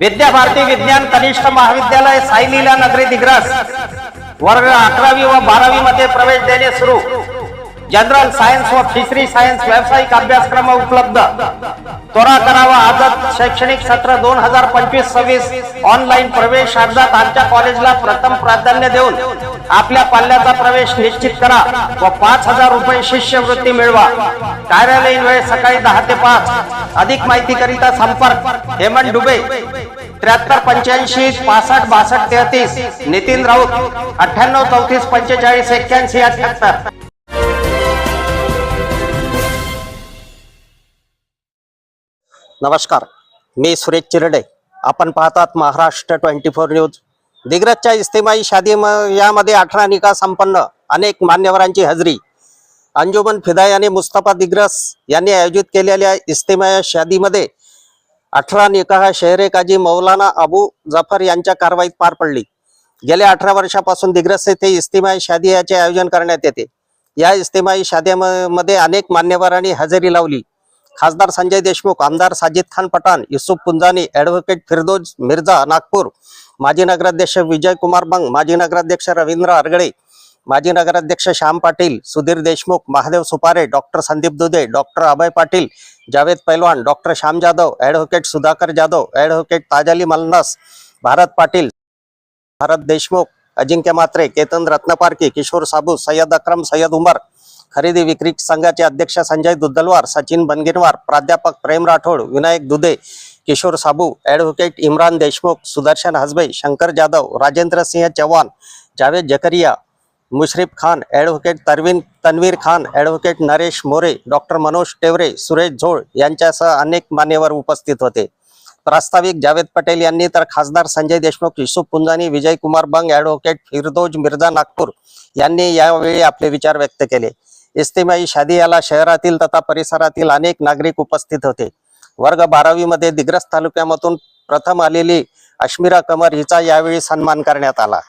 विद्या भारती विज्ञान कनिष्ठ महाविद्यालय साईलीला नगरी दिग्रस. वर्ग अकरावी व बारावी मध्ये प्रवेश देणे सुरू. जनरल सायन्स व फिशरी सायन्स व्यावसायिक अभ्यासक्रम उपलब्ध. त्वरा करावा आजच शैक्षणिक सत्र दोन हजार पंचवीस सव्वीस ऑनलाईन प्रवेश अर्जात आमच्या कॉलेजला प्रथम प्राधान्य देऊन आपल्या पाल्याचा प्रवेश निश्चित करा व पाच हजार रुपये शिष्यवृत्ती मिळवा. कार्यालयीन वेळ सकाळी दहा ते पाच. अधिक माहिती करिता संपर्क हेमंत डुबे. त्र्याहत्तर पंच्याऐंशी पासष्ट बासष्ट तेहतीस. नितीन राऊत अठ्ठ्याण्णव चौतीस पंचेचाळीस एक्क्याऐंशी अठ्याहत्तर. नमस्कार. मी सुरेश चिरडे. आपण पाहतात महाराष्ट्र ट्वेंटी फोर न्यूज. दिग्रजच्या इस्तेमाई शादी म- यामध्ये अठरा निका संपन्न अनेक मान्यवरांची हजेरी. अंजुमन फिदाय आणि मुस्तफा दिग्रस यांनी आयोजित केलेल्या इस्तेमाया शादीमध्ये अठरा निकाह शहरे काजी मौलाना अबू जफर यांच्या कारवाईत पार पडली. गेल्या अठरा वर्षापासून दिग्रस येथे इस्तेमाई शादी याचे आयोजन करण्यात येते. या इस्तेमाई शाद्यामध्ये अनेक मान्यवरांनी हजेरी लावली. खासदार संजय देशमुख आमदार साजिद खान पठाण युसुफ पुंजानी ॲडव्होकेट फिरदोज मिर्झा नागपूर माजी नगराध्यक्ष विजय कुमार बंग माजी नगराध्यक्ष रवींद्र आरगडे माजी नगराध्यक्ष Shyam Patil Sudhir Deshmukh Mahadev Supare doctor Sandeep Dudhe doctor Abhay Patil Javed Pailwan doctor Shyam Jadhav advocate Sudhakar Jadhav advocate Tajali Malnas Bharat Patil Bharat Deshmukh Ajinkya Matre Ketan Ratnaparki Kishor Sabu Sayyad Akram Sayyad Umar खरेदी विक्री संघाचे अध्यक्ष संजय दुद्दलवार सचिन बनगिरवार प्राध्यापक Prem Rathod Vinayak Dudhe Kishor Sabu advocate Imran Deshmukh Sudarshan Hasbe Shankar Jadhav Rajendra Singh Chavan Javed Zakaria Mushrif Khan advocate Tarveen Tanveer Khan advocate Naresh More doctor Manoj Tevare Suresh Zol यांच्यासह अनेक मान्यवर उपस्थित होते. प्रास्ताविक जावेद पटेल यांनी तर खासदार Sanjay Deshmukh Yusuf Punjani Vijay Kumar Bang advocate Firdoz Mirza Nagpur यांनी यावेळी आपले विचार व्यक्त केले. इस्तेमाई शादी याला शहरातील तथा परिसरातील अनेक नागरिक उपस्थित होते. वर्ग बारावीमध्ये दिग्रस तालुक्यामधून प्रथम आलेली अश्मिरा कमर हिचा यावेळी सन्मान करण्यात आला.